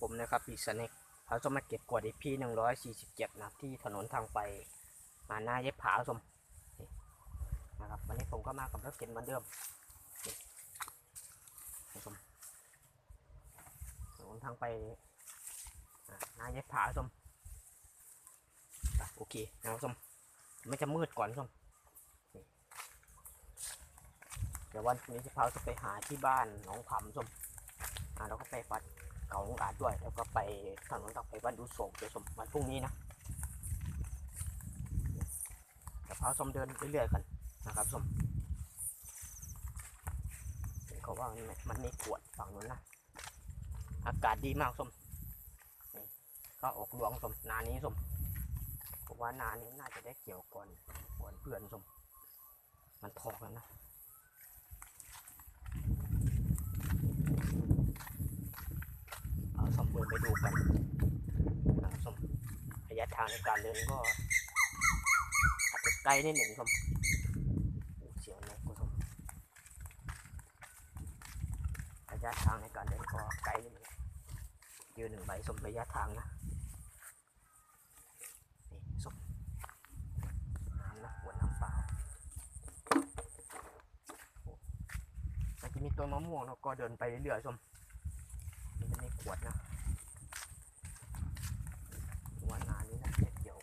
ผมนะครับปีสเน็กเขาจะมาเก็บกวดอีพีหนึ่งร้อยสี่สิบเจ็ดนะที่ถนนทางไป มาหน้าเย็บผาสมนะครับวันนี้ผมก็มากับรถเก๋งเหมือนเดิมนี่ครับผมถนนทางไปอ่าหน้าเย็บผาสมโอเคนะครับสมไม่จะมืดก่อนสมเดี๋ยววันนี้จะพาจะไปหาที่บ้านหนองผำสมอ่าเราก็ไปปัด เก่าองอาจด้วย แล้วก็ไปถนนต่อไปบ้านดูโศกเดี๋ยวสมวันพรุ่งนี้นะเดี๋ยวพาสมเดินเรื่อยๆกันนะครับสมเขาว่ามันไม่มันไม่ขวดฝั่งนู้นนะอากาศดีมากสมก็ออกหลวงสมนานี้สมผมว่านานี้น่าจะได้เกี่ยวก่อนก่อนเพื่อนสมมันถอกแล้วนะ สมเดินไปดูกันนะครับสมระยะทางในการเดินก็อาจจะไกลนิดหนึ่งสมโอ้เสียงนกก็สมระยะทางในการเดินก็ไกลนิดหนึ่งยืนหนึ่งใบสมระยะทางนะนี่สมน้ำนะหัวน้ำเปล่ามันจะมีต้นมะม่วงแล้วก็เดินไปเรื่อยๆสม วดนะว่านานนี้นะเด็กเดียว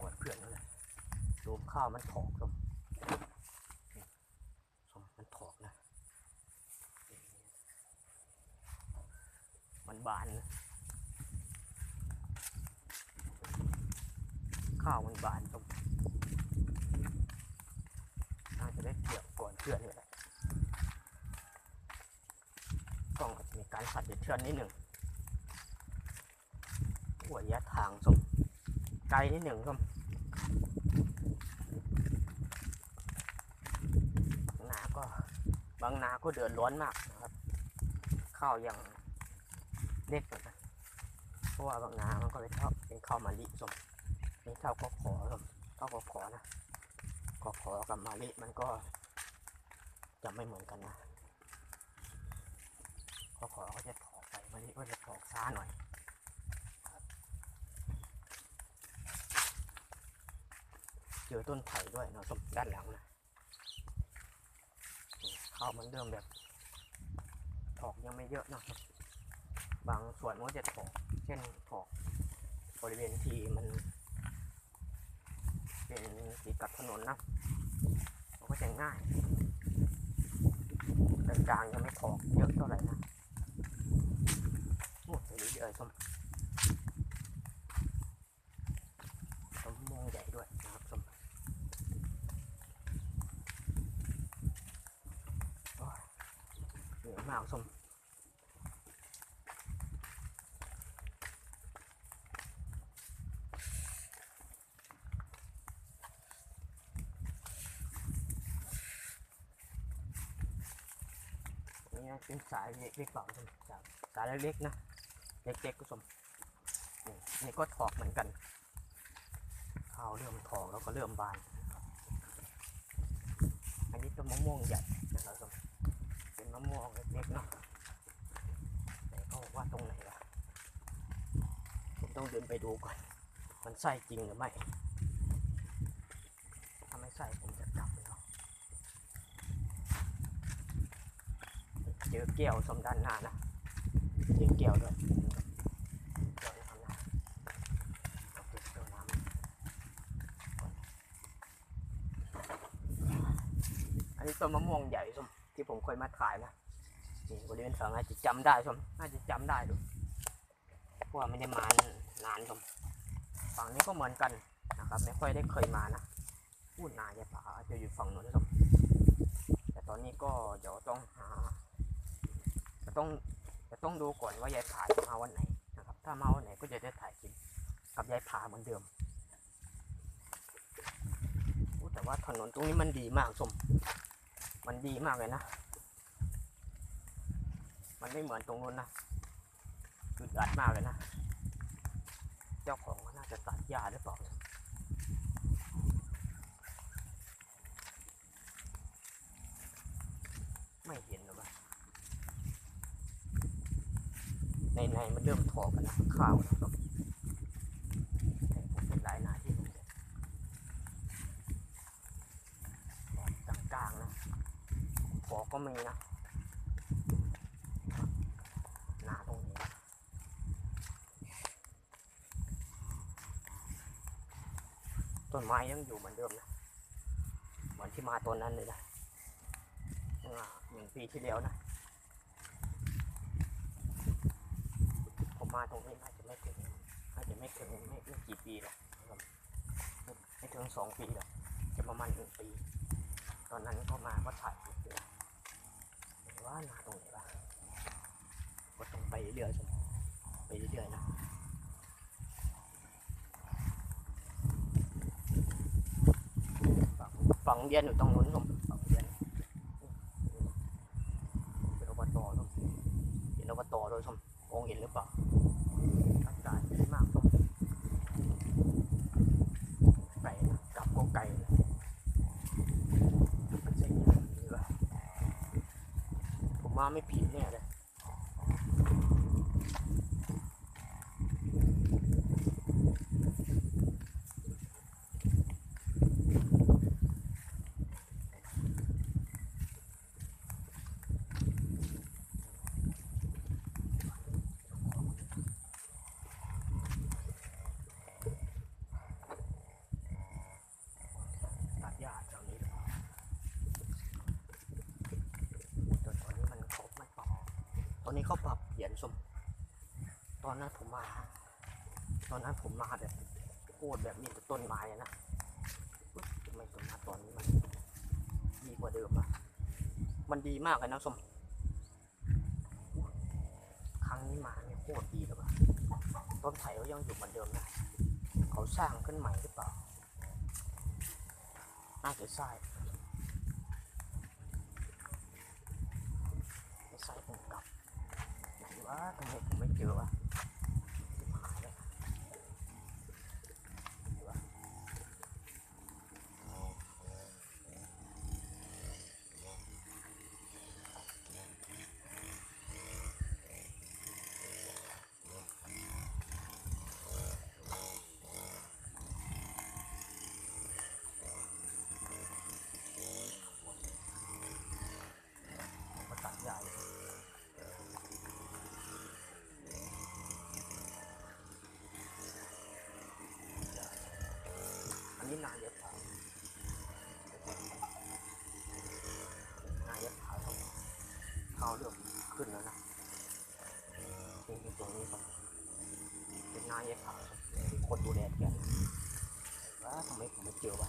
ขวดเพื่อนนั่นแหละดูข้าวมันถอกสมนี่สมมันถอกนะ มันบานนะข้าวมันบานสมน่าจะได้เกี่ยวก่อนเพื่อนนี่แหละกล้องอาจจะมีการขัดเดือดเชือนนิดหนึ่ง หัวยะทางสมไกลนิดหนึ่งสมนาก็บางนาก็เดือดร้อนมากนะครับข้าวยังเล็กนะเพราะว่าบางนามันก็เป็นข้าวเป็นข้าวมะลิสมนี่ข้าวก็ขอสมข้าวก็ขอนะก็ขอกับมะลิมันก็จะไม่เหมือนกันนะก็ขอเขาจะถอกไปวันนี้ก็จะถอกช้าหน่อยครับเจอต้นไผ่ด้วยเนาะสมด้านหลังนะข้าวมันเริ่มแบบถอกยังไม่เยอะนะบางส่วนมันก็จะถอกเช่นถอกบริเวณที่มัน เป็นติดกับถนนนะมันก็จะง่ายแต่กลางยังไม่ถอกเยอะเท่าไหร่นะโอ้ยเยอะสมสมมงใหญ่ด้วยนะครับส้มโอ้ยเหนื่อยมากส้มนี่เป็นสายเล็กๆเปล่าสมสายสายเล็กๆนะเล็กๆก็สมนี่นี่ก็ถอกเหมือนกันข้าวเริ่มถอกแล้วก็เริ่มบาน อันนี้ต้นมะม่วงใหญ่นะครับสมเป็นมะม่วงเล็กๆเนาะแต่ก็บอกว่าตรงไหนล่ะผมต้อง เดินไปดูก่อน มันใส่จริงหรือไม่ ถ้าไม่ใส่ผมจะกลับแล้วเจอแก้วสมด้านหน้านะเยงแก้วด้วยแก้วจะเอาเก็บแก้วน้ำก่อนอันนี้ต้นมะม่วงใหญ่สมที่ผมเคยมาถ่ายนะนี่บริเวณฝั่งอาจจะจำได้สมน่าจะจำได้ดู เพราะว่าไม่ได้มานานส้มฝั่งนี้ก็เหมือนกันนะครับ ไม่ค่อยได้เคยมานะพูดนานจะผาจะอยู่ฝั่งนู้นส้มแต่ตอนนี้ก็เดี๋ยวต้องหาจะต้องจะต้องดูก่อนว่ายายผาจะมาวันไหนนะครับ ถ้ามาวันไหนก็จะได้ถ่ายคลิปกับยายผาเหมือนเดิมแต่ว่าถนนตรงนี้มันดีมากสมมันดีมากเลยนะ มันไม่เหมือนตรงนู้นนะ อึดอัดมากเลยนะ เจ้าของก็น่าจะตัดหญ้าหรือเปล่าไม่เห็นหรอวะในในมันเริ่มถอกกันนะข้าวนะครับแต่ผมเป็นหลายนาที่ผมเนี่ยกลางๆนะถอกก็มีนะนาตรงนี้นะ ต้นไม้ยังอยู่เหมือนเดิมนะเหมือนที่มาต้นนั้นเลยนะเมื่อหนึ่งปีที่แล้วนะผมมาตรงนี้น่าจจะไม่ถึงน่าจจะไม่ถึงไม่ไม่กี่ปีหรอกไม่ถึงสองปีหรอกจะประมาณหนึ่งปี ตอนนั้นก็มาก็ถ่ายคลิปอยู่ว่านาตรงไหนวะก็ต้องไปเรื่อยๆใช่ไหมไปเรื่อยๆนะฝั่งฝั่ง เรียนอยู่ตรงนู้นผมของเรียนเป็นอบตครับเป็นอบตโดยชมองเห็นหรือเปล่าอากาศดีมากตรงไก่กับก็ไก่ผมว่าไม่ผิดเนี่ยเลยตัดหญ้าแถวนี้หรือเปล่าแต่ตอนนี้มันเขาไม่ปรับต อนนี้เขาปรับเปลี่ยนสมตอนนั้นผมมา ตอนนั้นผมมาแบบโคตรแบบมีแต่ต้นไม้อะนะทำไมต้นไม้ตอนนี้มันดีกว่าเดิมอะมันดีมากเลยนะสมครั้งนี้มาเนี่ยโคตรดีเลยว่ะต้นไผ่เขายังอยู่เหมือนเดิมนะ เขาสร้างขึ้นใหม่หรือเปล่า น่าจะใช่ไม่ใช่ผมกลับ ไหนวะทำไมผมไม่เจอวะชิบหายเลยไหนวะผมก็ตัดใหญ่อั นี้นานเยอะพอนายกขาวครับข้าวเริ่มขึ้นแล้วนะนี่คือตรงนี้ครับเป็นนายกขาครับคนดูแลแทนว่าทำไมผมไม่เจอวะ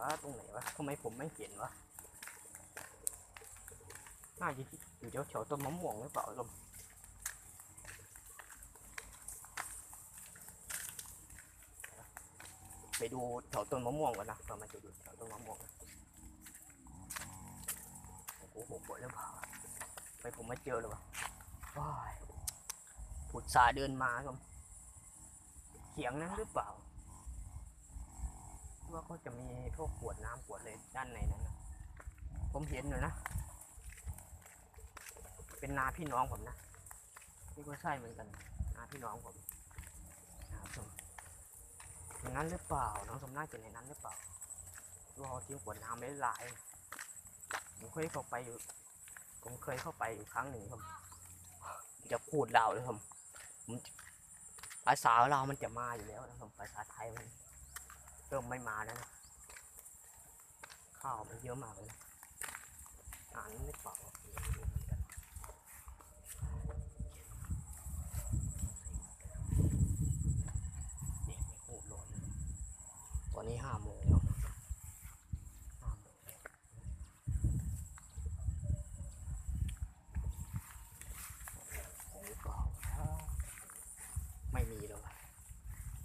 ว่าตรงไหนวะทำไมผมไม่เห็นวะน่าจะอยู่แถวๆต้นมะม่วงหรือเปล่าลมไปดูแถวต้นมะม่วงก่อนนะประมาจะอยู่แถวต้นมะม่วงนโอ้โหปวดหรือเปล่าไปผมไม่เจอเลยวะว้ายผุดสาเดินมาครับเขียงนั้นหรือเปล่า ว่าเขาจะมีพวกขวดน้ำขวดเลยด้านในนั้นนะผมเห็นอยู่นะ เป็นนาพี่น้องผมนะนี่ก็ใช่เหมือนกันนาพี่น้องผมนะครับผมอย่างนั้นหรือเปล่าน้องสมน่าจะในนั้นหรือเปล่ารอทิ้งขวดน้ำไว้หลายผมเคยเข้าไปอยู่ ผมเคยเข้าไปอยู่ครั้งหนึ่งผมจะพูดลาเลยผมผมภาษาเรามันจะมาอยู่แล้วนะผมภาษาไทยมัน เริ่มไม่มาแล้วนะข้าวมันเยอะมากเลยอ่านไม่เปล่าไม่รู้เหมือนกันเด็กไม่พูดร้อนตอนนี้ห้าโมงแล้วห้าโมงแล้วของหรือเปล่าอ้าวไม่มีแล้วอะ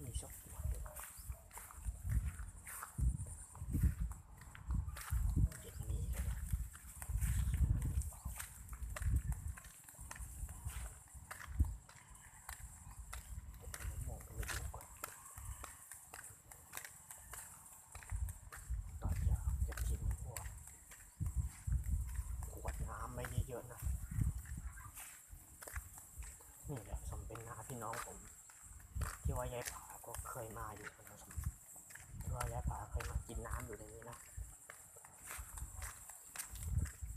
มีสักตัวเดียวเด็กมีเลยนะม ที่ ว่ายายผาก็เคยมาอยู่นะครับที่ว่ายายผาเคยมากินน้ำอยู่ในนี้นะ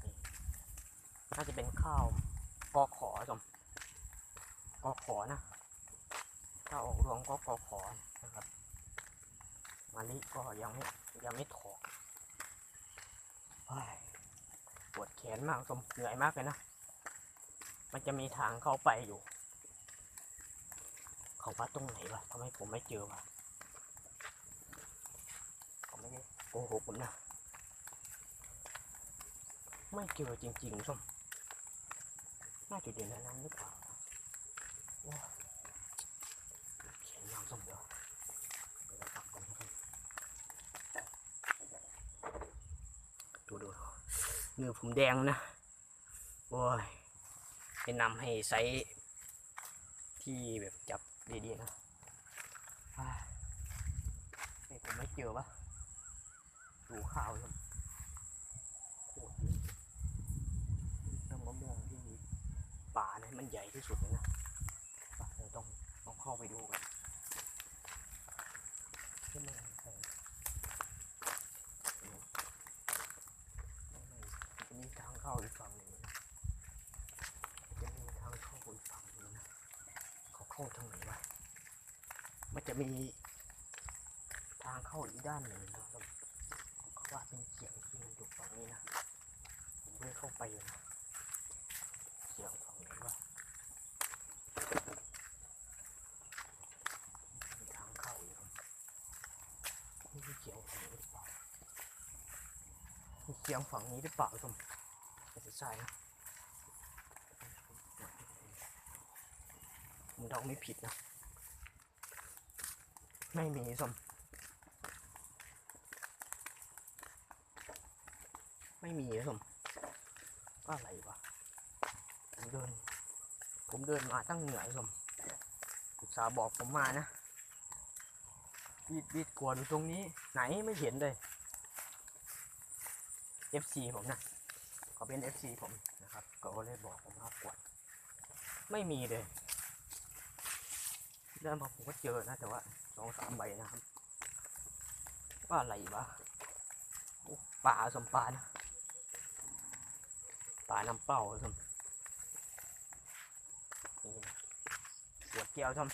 นี่น่าจะเป็นข้าวกอขอสมกอขอนะ ถ้าออกรวงก็กอขอนะครับมาลิก็ยังไม่ยังไม่ถอกปวดแขนมากสมเหนื่อยมากเลยนะ มันจะมีทางเข้าไปอยู่ เขาว่าตรงไหนวะทำไมผมไม่เจอวะเขาไม่ได้โกหกผมนะ ไม่เจอจริงๆส้มน่าจะอยู่ในนั้นหรือเปล่าเขียนนามส้มเดี๋ยวเดี๋ยวปักก่อนนะครับดูดูเนื้อผมแดงนะ โอ้ยแนะนำให้ใช้ที่แบบจับ ดีๆนะอ่านี่ผมไม่เจอปะดูข่าวครับโคตรเยอะต้นมะม่วงที่ป่าเนี่ยมันใหญ่ที่สุดเลยนะเราต้องต้องเข้าไปดูกันที่มันเออไม่ไม่จะมีทางเข้าอีกฝั่งหนึ่งนะ จะมีทางเข้าอีกฝั่งหนึงนะ เขาเข้าทางไหนวะ มัน จะมีทางเข้าอีกด้านหนึ่งนะครับเขาว่าเป็นเขียงที่มันอยู่ฝั่งนี้นะผมไม่เข้าไปอยู่นะเขียงฝั่งไหนวะมีทางเข้าอยู่ครับนี่คือเขียงฝั่งนี้หรือเปล่าเขียงฝั่งนี้หรือเปล่าส้มไม่ใช่นะผมเดาไม่ผิดนะ ไม่มีสมไม่มีสมอะไรวะผมเดิน ผมเดินมาตั้งเหนื่อยสมศึกษาบอกผมมานะบีดบีดกวดูตรงนี้ไหนไม่เห็นเลย FC ผมนะเขาเป็น FC ผมนะครับเขาก็เลยบอกผมว่ากวนไม่มีเลย เดินมาผมก็เจอนะ แต่ว่าสองสามใบนะครับ ว่าอะไรวะป่าสมปานะป่าน้ำเป้าสมขวดแก้วสม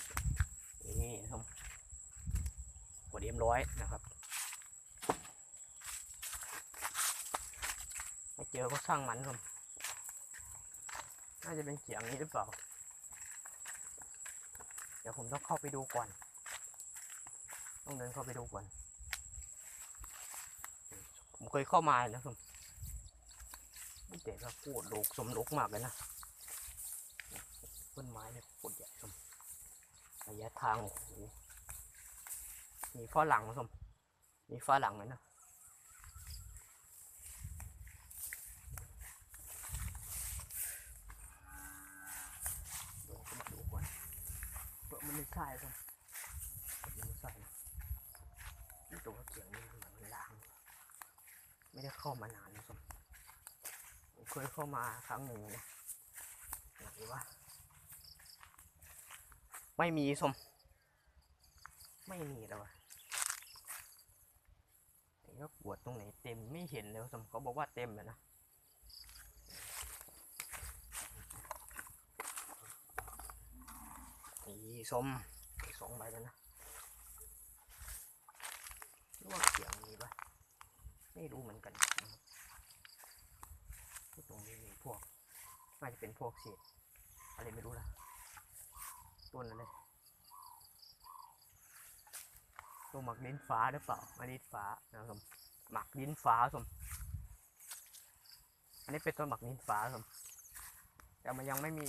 นี่สมขวดเอ็มร้อยนะครับ ไม่เจอก็ช่างมันสมน่าจะเป็นเขียงนี้หรือเปล่า เดี๋ยวผมต้องเข้าไปดูก่อน ต้องเดินเข้าไปดูก่อน ผมเคยเข้ามานะผมไม่เด็กก็พูดโลกสมลกมากเลยนะต้นไม้เนี่ยโคตรใหญ่สมระยะทางโอ้โหมีฝรั่งสมมีฝรั่งไหมนะเดี๋ยวผมมาดูก่อน เปิดมันไม่ใช่ครับมันไม่ใช่นะนี่ตัวเขียงนี่เหมือนมันล้าง ไม่ได้ เข้ามานานนะสมผมเคยเข้ามาครั้งหนึ่งนะไหนวะไม่มีสม ไม่มีแล้ววะไหนก็ปวดตรงไหนเต็มไม่เห็นเลยสมเขาบอกว่าเต็มเลยนะนี่สมสองใบแล้วนะรือว่าเขียงมีปะไม่รู้เหมือนกันนะครับตรงนี้มีพวก น่าจะเป็นพวกเศษอะไรไม่รู้นะต้นอะไรตัวหมักดินฟ้าหรือเปล่ามาดินฟ้านะครับหมักดินฟ้าสมอันนี้เป็นต้นหมักดินฟ้าสมแต่มันยังไม่มี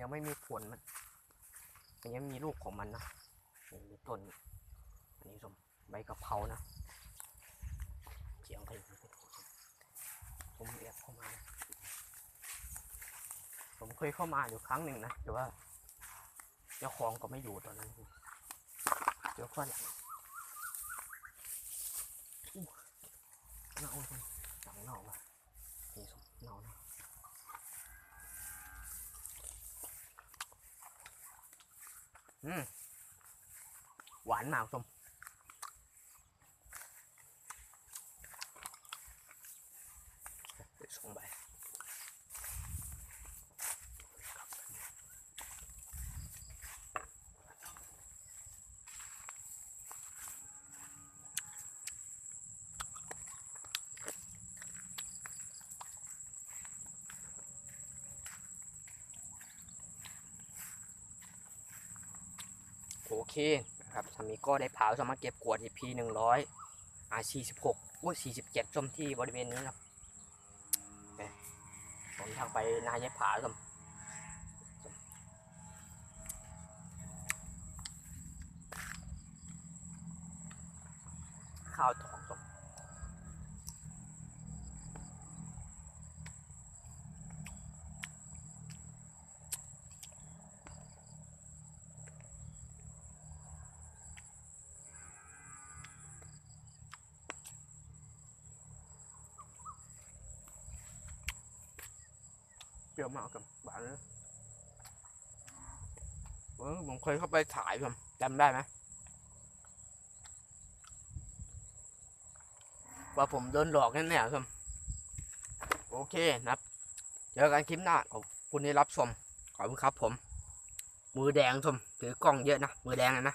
ยังไม่มีผลมันมันยังมีลูกของมันนะนี่ต้นอันนี้สมใบกะเพรานะเขียงไปผมแอบเข้ามานะ ผมเคยเข้ามาอยู่ครั้งหนึ่งนะแต่ว่า เจ้าของก็ไม่อยู่ตอนนั้นเจ้าฝรั่งอู้เน่าเลยหนังเน่าว่ะนี่สมเน่านะอืมหวานมากชม โอเคนะครับสามีก็ได้เผาสามารถเก็บกวดที่พีหนึ่งร้อยอ่าสี่สิบหกอุ้ยสี่สิบเจ็ดชมที่บริเวณนี้ครับผมทางไปนายายผาชมข้าวทอ เปรี้ยวมากกับหวานเลยผมเคยเข้าไปถ่ายชมจำได้ไหมว่าผมโดนหลอกแน่ๆชมโอเคนะครับเจอกันคลิปหน้าขอบคุณที่รับชมขอบคุณครับผม มือแดงชมถือกล้องเยอะนะ มือแดงนะ